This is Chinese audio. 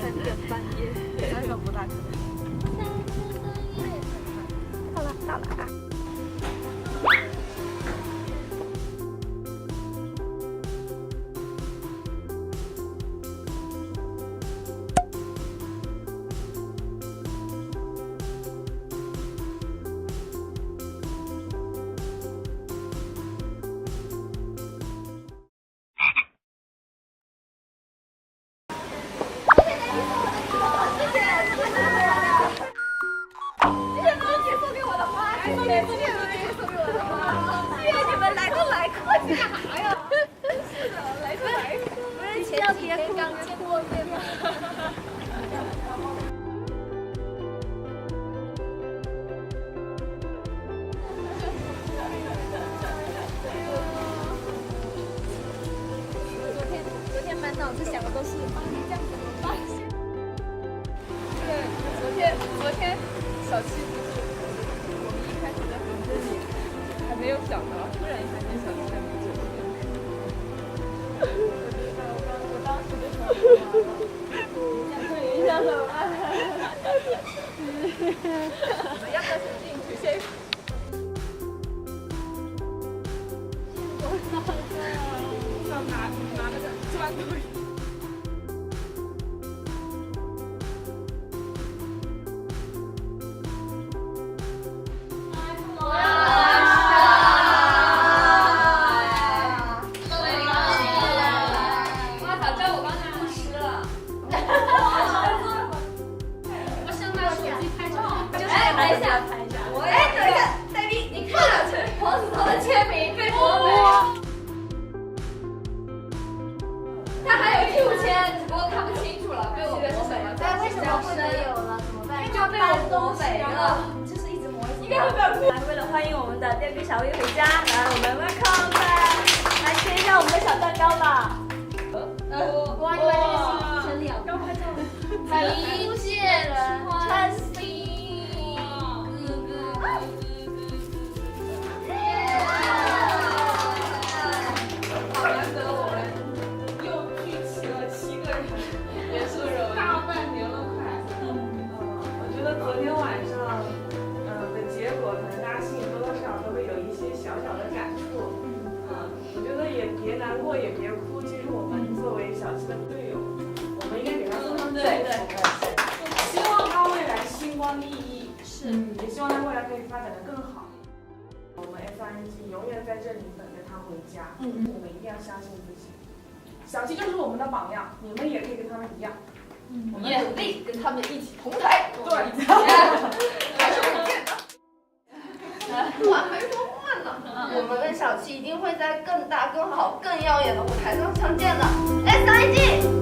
三更半夜，那个不大可能。到了到了啊！要别哭，见过面吗？昨天昨天满脑子想的都是，这样怎么办？对，昨天昨天小七想到，突然发现小七在没酒店。我当时就想，你想怎么办？只不过看不清楚了，被我们什么？但，为什么不能有了？怎么办？就被我驳回了。就是一直磨，应该会被我驳。为了欢迎我们的电冰小薇回家，来，我们 welcome back，来切一下我们的小蛋糕吧。哇，你把这个行整理好。要拍照别难过，也别哭。其实我们作为小七的队友，我们应该给他送上最红的。希望他未来星光熠熠，是，也希望他未来可以发展的更好。我们 S R G 永远在这里等着他回家。嗯，我们一定要相信自己。小七就是我们的榜样，你们也可以跟他们一样。我们努力跟他们一起同台。对。我还没说话呢。我们跟小七一定会在更大、更好、更耀眼的舞台上相见的。S I G，